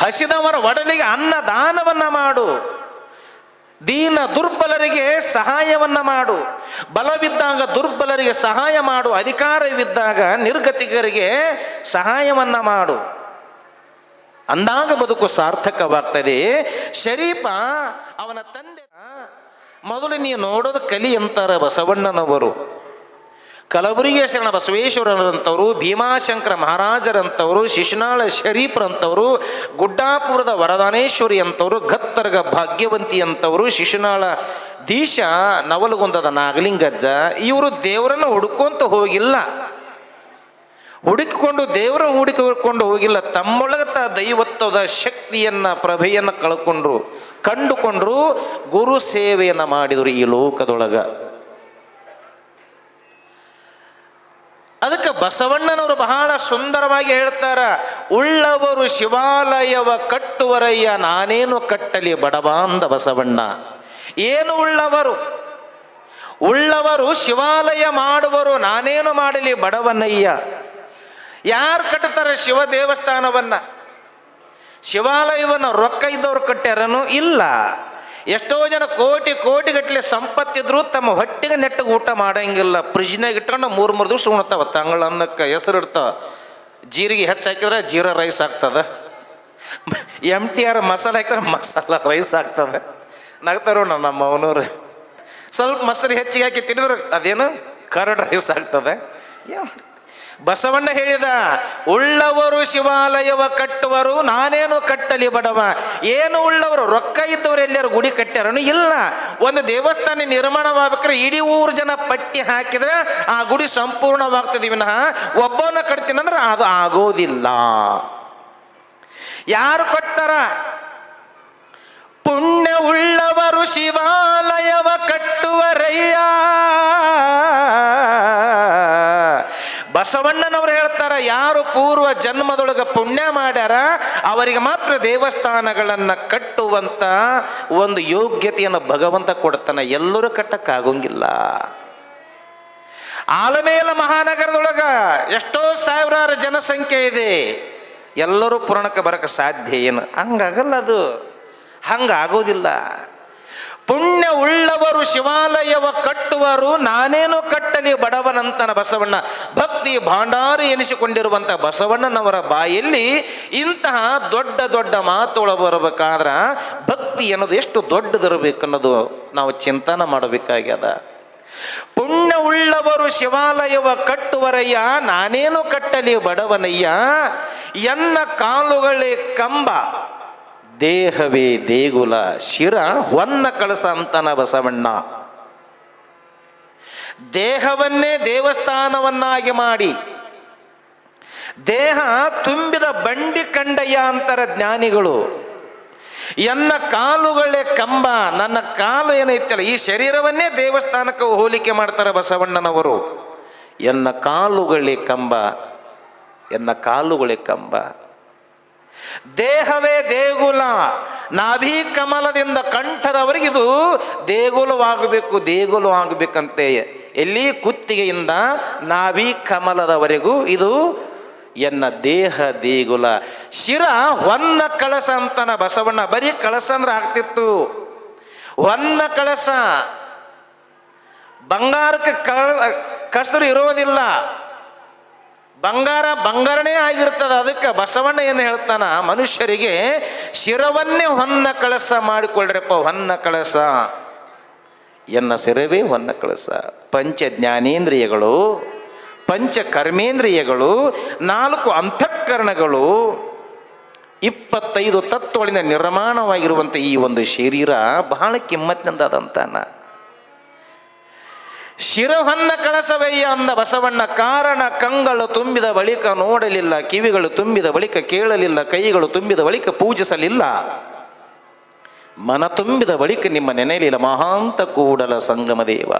ಹಸಿದವರ ಒಡಲಿಗೆ ಅನ್ನದಾನವನ್ನ ಮಾಡು. ದೀನ ದುರ್ಬಲರಿಗೆ ಸಹಾಯವನ್ನ ಮಾಡು. ಬಲವಿದ್ದಾಗ ದುರ್ಬಲರಿಗೆ ಸಹಾಯ ಮಾಡು. ಅಧಿಕಾರವಿದ್ದಾಗ ನಿರ್ಗತಿಕರಿಗೆ ಸಹಾಯವನ್ನ ಮಾಡು. ಅಂದಾಗ ಬದುಕು ಸಾರ್ಥಕವಾಗ್ತದೆ. ಶರೀಫ ಅವನ ತಂದೆ ಮೊದಲು ನೀವು ನೋಡೋದು ಕಲಿ ಅಂತಾರ ಬಸವಣ್ಣನವರು. ಕಲಬುರಗಿ ಶರಣ ಬಸವೇಶ್ವರರಂಥವರು, ಭೀಮಾಶಂಕರ ಮಹಾರಾಜರಂಥವರು, ಶಿಶುನಾಳ ಶರೀಫ್ರಂಥವರು, ಗುಡ್ಡಾಪುರದ ವರದಾನೇಶ್ವರಿ ಅಂಥವ್ರು ಗತ್ತರ್ಗ ಭಾಗ್ಯವಂತಿ ಅಂಥವ್ರು ಶಿಶುನಾಳ ದೀಶ, ನವಲಗುಂದದ ನಾಗಲಿಂಗಜ್ಜ, ಇವರು ದೇವರನ್ನು ಹುಡುಕೊಂತ ಹೋಗಿಲ್ಲ. ಹುಡುಕಿಕೊಂಡು ದೇವರ ಹುಡುಕಿಕೊಂಡು ಹೋಗಿಲ್ಲ. ತಮ್ಮೊಳಗೆ ತ ದೈವತ್ವದ ಶಕ್ತಿಯನ್ನ, ಪ್ರಭೆಯನ್ನು ಕಳ್ಕೊಂಡ್ರು, ಕಂಡುಕೊಂಡ್ರು, ಗುರು ಸೇವೆಯನ್ನು ಮಾಡಿದರು ಈ ಲೋಕದೊಳಗ ಅದಕ್ಕೆ ಬಸವಣ್ಣನವರು ಬಹಳ ಸುಂದರವಾಗಿ ಹೇಳ್ತಾರ, ಉಳ್ಳವರು ಶಿವಾಲಯವ ಕಟ್ಟುವರಯ್ಯ, ನಾನೇನು ಕಟ್ಟಲಿ ಬಡವಾಂದ ಬಸವಣ್ಣ. ಏನು ಉಳ್ಳವರು? ಉಳ್ಳವರು ಶಿವಾಲಯ ಮಾಡುವರು, ನಾನೇನು ಮಾಡಲಿ ಬಡವನಯ್ಯ. ಯಾರು ಕಟ್ಟುತ್ತಾರೆ ಶಿವ ದೇವಸ್ಥಾನವನ್ನ? ಶಿವಾಲಯವನ್ನು ರೊಕ್ಕ ಇದ್ದವ್ರು ಕಟ್ಟ್ಯಾರನು ಇಲ್ಲ. ಎಷ್ಟೋ ಜನ ಕೋಟಿ ಕೋಟಿ ಗಟ್ಟಲೆ ಸಂಪತ್ತಿದ್ರು ತಮ್ಮ ಹೊಟ್ಟೆಗೆ ನೆಟ್ಟಗೆ ಊಟ ಮಾಡಂಗಿಲ್ಲ. ಫ್ರಿಜ್ನಾಗ ಇಟ್ಕೊಂಡು ಮೂರು ಮೂರು ದಿವ್ಸ ಉಣ್ತಾವ. ತಂಗಳ ಅನ್ನಕ್ಕೆ ಹೆಸರು ಇಡ್ತಾವ ಜೀರಿಗೆ ಹೆಚ್ಚು ಹಾಕಿದ್ರೆ ಜೀರಾ ರೈಸ್ ಆಗ್ತದ. ಎಂ ಟಿ ಆರ್ ಮಸಾಲೆ ಹಾಕಿದ್ರೆ ಮಸಾಲ ರೈಸ್ ಆಗ್ತದೆ. ನಗ್ತಾರೋ ನಮ್ಮ ಅವನವ್ರು. ಸ್ವಲ್ಪ ಮಸಾಲೆ ಹೆಚ್ಚಿಗೆ ಹಾಕಿ ತಿಂದ್ರೆ ಅದೇನು ಕರಡ್ ರೈಸ್ ಆಗ್ತದೆ? ಬಸವಣ್ಣ ಹೇಳಿದ, ಉಳ್ಳವರು ಶಿವಾಲಯವ ಕಟ್ಟುವರು, ನಾನೇನು ಕಟ್ಟಲಿ ಬಡವ? ಏನು ಉಳ್ಳವರು? ರೊಕ್ಕ ಇದ್ದವರು ಎಲ್ಲರೂ ಗುಡಿ ಕಟ್ಟ್ಯಾರನು ಇಲ್ಲ. ಒಂದು ದೇವಸ್ಥಾನ ನಿರ್ಮಾಣವಾಗ್ಬೇಕಾದ್ರೆ ಇಡೀ ಊರು ಜನ ಪಟ್ಟಿ ಹಾಕಿದ್ರೆ ಆ ಗುಡಿ ಸಂಪೂರ್ಣವಾಗ್ತದೆ. ವಿನಃ ಒಬ್ಬನ ಕಟ್ತೀನಂದ್ರೆ ಅದು ಆಗೋದಿಲ್ಲ. ಯಾರು ಕಟ್ತಾರ? ಪುಣ್ಯ ಉಳ್ಳವರು ಶಿವಾಲಯವ ಬಸವಣ್ಣನವರು ಹೇಳ್ತಾರ, ಯಾರು ಪೂರ್ವ ಜನ್ಮದೊಳಗೆ ಪುಣ್ಯ ಮಾಡ್ಯಾರ, ಅವರಿಗೆ ಮಾತ್ರ ದೇವಸ್ಥಾನಗಳನ್ನು ಕಟ್ಟುವಂತ ಒಂದು ಯೋಗ್ಯತೆಯನ್ನು ಭಗವಂತ ಕೊಡ್ತಾನೆ, ಎಲ್ಲರೂ ಕಟ್ಟಕ್ಕಾಗೋಂಗಿಲ್ಲ. ಆಲಮೇಲ ಮಹಾನಗರದೊಳಗ ಎಷ್ಟೋ ಸಾವಿರಾರು ಜನಸಂಖ್ಯೆ ಇದೆ, ಎಲ್ಲರೂ ಪುರಾಣಕ್ಕೆ ಬರಕ್ಕೆ ಸಾಧ್ಯ ಏನು? ಹಂಗಾಗಲ್ಲ ಅದು. ಹಂಗಾಗೋದಿಲ್ಲ. ಪುಣ್ಯ ಉಳ್ಳವರು ಶಿವಾಲಯವ ಕಟ್ಟುವರು, ನಾನೇನು ಕಟ್ಟಲಿ ಬಡವನಂತನ ಬಸವಣ್ಣ. ಭಕ್ತಿ ಭಾಂಡಾರಿ ಎನಿಸಿಕೊಂಡಿರುವಂಥ ಬಸವಣ್ಣನವರ ಬಾಯಲ್ಲಿ ಇಂತಹ ದೊಡ್ಡ ದೊಡ್ಡ ಮಾತುಗಳು ಬರಬೇಕಾದ್ರ ಭಕ್ತಿ ಅನ್ನೋದು ಎಷ್ಟು ದೊಡ್ಡದಿರಬೇಕು ಅನ್ನೋದು ನಾವು ಚಿಂತನ ಮಾಡಬೇಕಾಗ್ಯದ. ಪುಣ್ಯ ಉಳ್ಳವರು ಶಿವಾಲಯವ ಕಟ್ಟುವರಯ್ಯ, ನಾನೇನು ಕಟ್ಟಲಿ ಬಡವನಯ್ಯ, ಎನ್ನ ಕಾಲುಗಳೇ ಕಂಬ, ದೇಹವೇ ದೇಗುಲ, ಶಿರ ಹೊನ್ನ ಕಳಸ ಅಂತನ ಬಸವಣ್ಣ. ದೇಹವನ್ನೇ ದೇವಸ್ಥಾನವನ್ನಾಗಿ ಮಾಡಿ. ದೇಹ ತುಂಬಿದ ಬಂಡಿ ಕಂಡಯ್ಯ ಅಂತರ ಜ್ಞಾನಿಗಳು. ಎನ್ನ ಕಾಲುಗಳೇ ಕಂಬ, ನನ್ನ ಕಾಲು ಏನೈತಲ್ಲ, ಈ ಶರೀರವನ್ನೇ ದೇವಸ್ಥಾನಕ್ಕೆ ಹೋಲಿಕೆ ಮಾಡ್ತಾರೆ ಬಸವಣ್ಣನವರು. ಎನ್ನ ಕಾಲುಗಳೇ ಕಂಬ, ಎನ್ನ ಕಾಲುಗಳೇ ಕಂಬ. ದೇಹವೇ ದೇಗುಲ, ನಾಭಿ ಕಮಲದಿಂದ ಕಂಠದವರೆಗೆ ಇದು ದೇಗುಲವಾಗಬೇಕು ದೇಗುಲವಾಗಬೇಕಂತೆಯೇ ಎಲ್ಲಿ ಕುತ್ತಿಗೆಯಿಂದ ನಾಭಿ ಕಮಲದವರೆಗೂ ಇದು ಎನ್ನ ದೇಹ ದೇಗುಲ. ಶಿರ ಹೊನ್ನ ಕಳಸ ಅಂತನ ಬಸವಣ್ಣ, ಬರೀ ಕಳಸ ಅಂದ್ರೆ ಆಗ್ತಿತ್ತು. ಹೊನ್ನ ಕಳಸ. ಬಂಗಾರಕ್ಕೆ ಕಳ, ಕಸರು ಇರೋದಿಲ್ಲ. ಬಂಗಾರ ಬಂಗಾರನೇ ಆಗಿರ್ತದೆ, ಅದಕ್ಕೆ ಬಸವಣ್ಣ ಏನು ಹೇಳ್ತಾನ, ಮನುಷ್ಯರಿಗೆ ಶಿರವನ್ನೇ ಹೊನ್ನ ಕಳಸ ಮಾಡಿಕೊಳ್ಳ್ರಪ್ಪ ಹೊನ್ನ ಕಳಸ. ಎನ್ನ ಸಿರವೇ ಹೊನ್ನ ಕಳಸ. ಪಂಚ ಜ್ಞಾನೇಂದ್ರಿಯಗಳು, ಪಂಚ ಕರ್ಮೇಂದ್ರಿಯಗಳು, ನಾಲ್ಕು ಅಂತಃಕರಣಗಳು, ಇಪ್ಪತ್ತೈದು ತತ್ವಗಳಿಂದ ನಿರ್ಮಾಣವಾಗಿರುವಂಥ ಈ ಒಂದು ಶರೀರ ಬಹಳ ಕಿಮ್ಮತ್ತಿನದಾದಂತಾನ. ಶಿರಹನ್ನ ಕಳಸವಯ್ಯ ಅಂದ ಬಸವಣ್ಣ ಕಾರಣ ಕಂಗಳು ತುಂಬಿದ ಬಳಿಕ ನೋಡಲಿಲ್ಲ, ಕಿವಿಗಳು ತುಂಬಿದ ಬಳಿಕ ಕೇಳಲಿಲ್ಲ, ಕೈಗಳು ತುಂಬಿದ ಬಳಿಕ ಪೂಜಿಸಲಿಲ್ಲ. ಮನ ತುಂಬಿದ ಬಳಿಕ ನಿಮ್ಮ ನೆನೆಯಲಿಲ್ಲ ಮಹಾಂತ ಕೂಡಲ ಸಂಗಮ ದೇವ.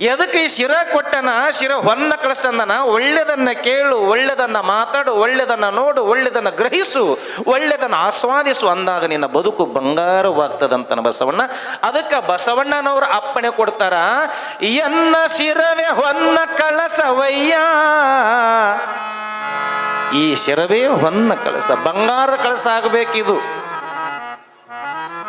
ಎದಕ್ಕೆ ಈ ಶಿರ ಕೊಟ್ಟನ? ಶಿರ ಹೊನ್ನ ಕಳಸಂದನ? ಒಳ್ಳೆದನ್ನ ಕೇಳು, ಒಳ್ಳೆದನ್ನ ಮಾತಾಡು, ಒಳ್ಳೆದನ್ನ ನೋಡು, ಒಳ್ಳೆದನ್ನ ಗ್ರಹಿಸು, ಒಳ್ಳೆದನ್ನ ಆಸ್ವಾದಿಸು ಅಂದಾಗ ನಿನ್ನ ಬದುಕು ಬಂಗಾರವಾಗ್ತದಂತನ ಬಸವಣ್ಣ. ಅದಕ್ಕೆ ಬಸವಣ್ಣನವರು ಅಪ್ಪಣೆ ಕೊಡ್ತಾರ, ಎನ್ನ ಶಿರವೇ ಹೊನ್ನ ಕಳಸವಯ್ಯ? ಈ ಶಿರವೇ ಹೊನ್ನ ಕಳಸ, ಬಂಗಾರ ಕಳಸ ಆಗಬೇಕಿದು.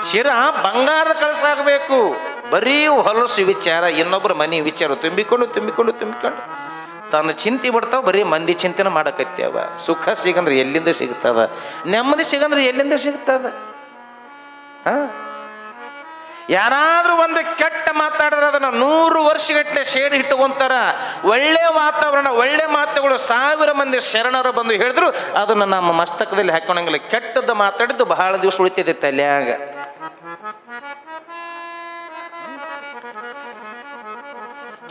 ಶಿರ ಬಂಗಾರ ಕಳ್ಸಾಗಬೇಕು ಬರೀ ಹೊಲಸು ವಿಚಾರ ಇನ್ನೊಬ್ಬರ ಮನೆ ವಿಚಾರ ತುಂಬಿಕೊಂಡು ತುಂಬಿಕೊಂಡು ತುಂಬಿಕೊಂಡು. ತನ್ನ ಚಿಂತೆ ಬಿಡ್ತಾವ ಬರೀ ಮಂದಿ ಚಿಂತೆನ ಮಾಡಕತ್ತೇವ ಸುಖ ಸಿಗಂದ್ರೆ ಎಲ್ಲಿಂದ ಸಿಗ್ತದ? ನೆಮ್ಮದಿ ಸಿಗಂದ್ರೆ ಎಲ್ಲಿಂದ ಸಿಗ್ತದ? ಹಾಂ? ಯಾರಾದ್ರೂ ಒಂದು ಕೆಟ್ಟ ಮಾತಾಡಿದ್ರೆ ಅದನ್ನ ನೂರು ವರ್ಷಗಟ್ಟಲೆ ಶೇಡ್ ಇಟ್ಟುಕೊಂತಾರ. ಒಳ್ಳೆ ವಾತಾವರಣ, ಒಳ್ಳೆ ಮಾತುಗಳು ಸಾವಿರ ಮಂದಿ ಶರಣರು ಬಂದು ಹೇಳಿದ್ರು, ಅದನ್ನ ನಮ್ಮ ಮಸ್ತಕದಲ್ಲಿ ಹಾಕೊಳಂಗಿಲ್ಲ ಕೆಟ್ಟದ್ದು ಮಾತಾಡಿದ್ದು ಬಹಳ ದಿವಸ ಉಳಿತೈತೆ ತಲ್ಯಾಗ.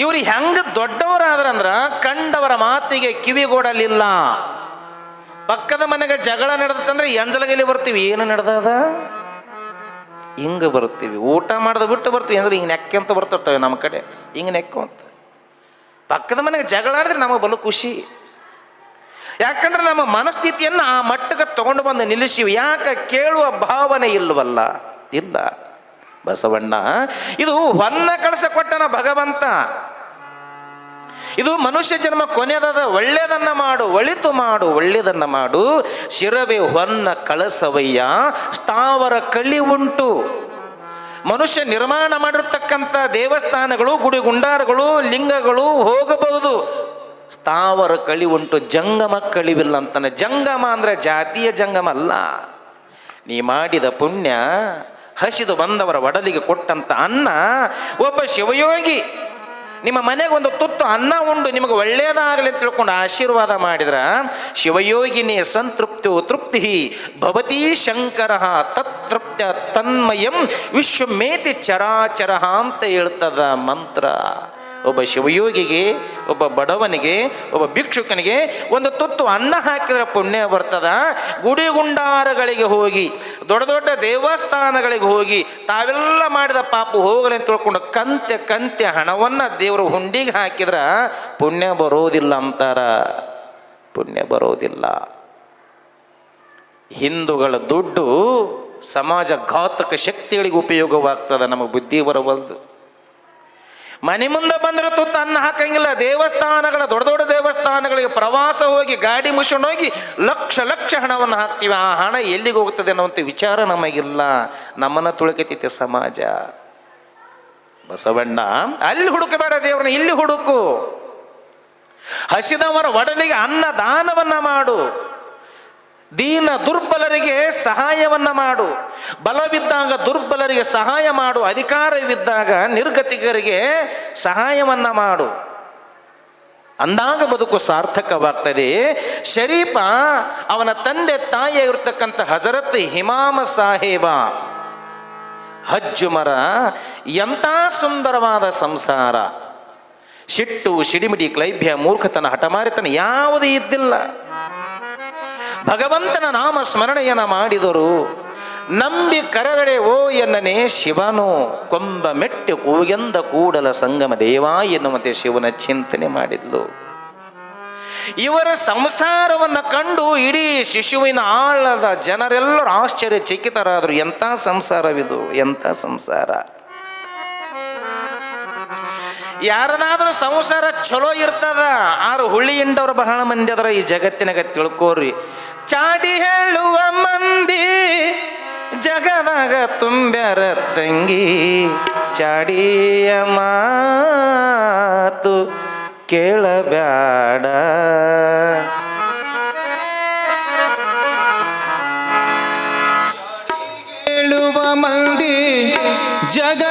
ಇವ್ರು ಹೆಂಗ ದೊಡ್ಡವರಾದ್ರಂದ್ರ ಕಂಡವರ ಮಾತಿಗೆ ಕಿವಿಗೊಡಲಿಲ್ಲ. ಪಕ್ಕದ ಮನೆಗೆ ಜಗಳ ನಡೆದಂದ್ರೆ ಎಂಜಲಗಲಿ ಬರ್ತೀವಿ, ಏನು ನಡೆದದ? ಹಿಂಗೆ ಬರ್ತೀವಿ ಊಟ ಮಾಡಿದ ಬಿಟ್ಟು ಬರ್ತೀವಿ, ಅಂದ್ರೆ ಹಿಂಗೆ ಅಂತ ಬರ್ತಿರ್ತವೆ ನಮ್ಮ ಕಡೆ. ಹಿಂಗೆ ನೆಕ್ಕು ಅಂತ. ಪಕ್ಕದ ಮನೆಗೆ ಜಗಳ ಆಡಿದ್ರೆ ನಮಗೆ ಬಲು ಖುಷಿ. ಯಾಕಂದ್ರೆ ನಮ್ಮ ಮನಸ್ಥಿತಿಯನ್ನು ಆ ಮಟ್ಟಕ್ಕೆ ತಗೊಂಡು ಬಂದು ನಿಲ್ಲಿಸಿವಿ. ಯಾಕೆ ಕೇಳುವ ಭಾವನೆ ಇಲ್ಲವಲ್ಲ ಇಲ್ಲ. ಬಸವಣ್ಣ, ಇದು ಹೊನ್ನ ಕಳಸ ಕೊಟ್ಟನ ಭಗವಂತ. ಇದು ಮನುಷ್ಯ ಜನ್ಮ ಕೊನೆಯದಾದ ಒಳ್ಳೆಯದನ್ನ ಮಾಡು, ಒಳಿತು ಮಾಡು ಒಳ್ಳೆಯದನ್ನ ಮಾಡು. ಶಿರವೆ ಹೊನ್ನ ಕಳಸವಯ್ಯ, ಸ್ಥಾವರ ಕಳಿ ಉಂಟು. ಮನುಷ್ಯ ನಿರ್ಮಾಣ ಮಾಡಿರ್ತಕ್ಕಂಥ ದೇವಸ್ಥಾನಗಳು ಗುಡಿ ಗುಂಡಾರಗಳು ಲಿಂಗಗಳು ಹೋಗಬಹುದು. ಸ್ಥಾವರ ಕಳಿ ಉಂಟು, ಜಂಗಮ ಕಳಿವಿಲ್ಲ ಅಂತಾನೆ. ಜಂಗಮ ಅಂದ್ರೆ ಜಾತಿಯ ಜಂಗಮ ಅಲ್ಲ ನೀ ಮಾಡಿದ ಪುಣ್ಯ ಹಸಿದು ಬಂದವರ ಒಡಲಿಗೆ ಕೊಟ್ಟಂತ ಅನ್ನ ಒಬ್ಬ ಶಿವಯೋಗಿ, ನಿಮ್ಮ ಮನೆಗೆ ಒಂದು ತುತ್ತು ಅನ್ನ ಉಂಡು, ನಿಮಗೆ ಒಳ್ಳೆಯದಾಗಲಿ ತಿಳ್ಕೊಂಡು ಆಶೀರ್ವಾದ ಮಾಡಿದ್ರ ಶಿವಯೋಗಿನಿ ಸಂತೃಪ್ತಿ ತೃಪ್ತಿ ಭವತಿ ಶಂಕರ ತತ್ತೃಪ್ತ ತನ್ಮಯಂ ವಿಶ್ವಮೇತಿ ಚರಾಚರ ಅಂತ ಹೇಳ್ತದ ಮಂತ್ರ. ಒಬ್ಬ ಶಿವಯೋಗಿಗೆ, ಒಬ್ಬ ಬಡವನಿಗೆ, ಒಬ್ಬ ಭಿಕ್ಷುಕನಿಗೆ ಒಂದು ತುತ್ತು ಅನ್ನ ಹಾಕಿದ್ರೆ ಪುಣ್ಯ ಬರ್ತದ. ಗುಡಿ ಗುಂಡಾರಗಳಿಗೆ ಹೋಗಿ, ದೊಡ್ಡ ದೊಡ್ಡ ದೇವಸ್ಥಾನಗಳಿಗೆ ಹೋಗಿ, ತಾವೆಲ್ಲ ಮಾಡಿದ ಪಾಪ ಹೋಗಲಿ ಅಂತ ತಿಳ್ಕೊಂಡು ಕಂತೆ ಕಂತೆ ಹಣವನ್ನು ದೇವರು ಹುಂಡಿಗೆ ಹಾಕಿದ್ರೆ ಪುಣ್ಯ ಬರೋದಿಲ್ಲ ಅಂತಾರ. ಪುಣ್ಯ ಬರೋದಿಲ್ಲ. ಹಿಂದೂಗಳ ದುಡ್ಡು ಸಮಾಜ ಘಾತಕ ಶಕ್ತಿಗಳಿಗೆ ಉಪಯೋಗವಾಗ್ತದೆ. ನಮಗೆ ಬುದ್ಧಿ ಬರಬಲ್ದು ಮನೆ ಮುಂದೆ ಬಂದ್ರೆ ತುತ್ತ ಅನ್ನ ಹಾಕಂಗಿಲ್ಲ. ದೇವಸ್ಥಾನಗಳ ದೊಡ್ಡ ದೊಡ್ಡ ದೇವಸ್ಥಾನಗಳಿಗೆ ಪ್ರವಾಸ ಹೋಗಿ ಗಾಡಿ ಮುಷಣ ಹೋಗಿ ಲಕ್ಷ ಲಕ್ಷ ಹಣವನ್ನು ಹಾಕ್ತೀವಿ. ಆ ಹಣ ಎಲ್ಲಿಗೆ ಹೋಗ್ತದೆ ಅನ್ನೋಂಥ ವಿಚಾರ ನಮಗಿಲ್ಲ. ನಮ್ಮನ್ನು ತುಳುಕತೈತೆ ಸಮಾಜ. ಬಸವಣ್ಣ, ಅಲ್ಲಿ ಹುಡುಕಬೇಡ ದೇವ್ರನ್ನ, ಇಲ್ಲಿ ಹುಡುಕು. ಹಸಿದವರ ಒಡಲಿಗೆ ಅನ್ನ ದಾನವನ್ನ ಮಾಡು. ದೀನ ದುರ್ಬಲರಿಗೆ ಸಹಾಯವನ್ನ ಮಾಡು. ಬಲವಿದ್ದಾಗ ದುರ್ಬಲರಿಗೆ ಸಹಾಯ ಮಾಡು. ಅಧಿಕಾರವಿದ್ದಾಗ ನಿರ್ಗತಿಕರಿಗೆ ಸಹಾಯವನ್ನ ಮಾಡು. ಅಂದಾಗ ಬದುಕು ಸಾರ್ಥಕವಾಗ್ತದೆ. ಶರೀಫ ಅವನ ತಂದೆ ತಾಯಿಯಾಗಿರ್ತಕ್ಕಂಥ ಹಜರತ್ ಹಿಮಾಮ ಸಾಹೇಬ. ಹಜ್ಜು ಮರ ಎಂಥ ಸುಂದರವಾದ ಸಂಸಾರ. ಶಿಟ್ಟು ಸಿಡಿಮಿಡಿ ಕ್ಲೈಭ್ಯ, ಮೂರ್ಖತನ, ಹಠಮಾರಿತನ ಯಾವುದೂ ಇದ್ದಿಲ್ಲ. ಭಗವಂತನ ನಾಮ ಸ್ಮರಣೆಯನ್ನ ಮಾಡಿದರು ನಂಬಿ ಕರೆದಡೆ ಓ ಎನ್ನನೆ ಶಿವನು, ಕೊಂಬ ಮೆಟ್ಟು ಕೂಗೆಂದ ಕೂಡಲ ಸಂಗಮ ದೇವ ಎನ್ನುವಂತೆ ಶಿವನ ಚಿಂತನೆ ಮಾಡಿದ್ಲು. ಇವರ ಸಂಸಾರವನ್ನ ಕಂಡು ಇಡೀ ಶಿಶುವಿನ ಆಳದ ಜನರೆಲ್ಲರೂ ಆಶ್ಚರ್ಯಚಕಿತರಾದರು. ಎಂಥ ಸಂಸಾರವಿದು? ಎಂಥ ಸಂಸಾರ? ಯಾರದಾದ್ರೂ ಸಂಸಾರ ಚಲೋ ಇರ್ತದ, ಆರು ಹುಳಿ ಇಂಡವ್ರು ಬಹಳ ಮಂದಿ ಅದರ ಈ ಜಗತ್ತಿನಾಗ ತಿಳ್ಕೋರಿ. ಚಾಡಿ ಹೇಳುವ ಮಂದಿ ಜಗದಾಗ ತುಂಬ್ಯಾರ ತಂಗಿ. ಚಾಡಿಯ ಮಾತು ಕೇಳಬ್ಯಾಡ. ಹೇಳುವ ಮಂದಿ ಜಗ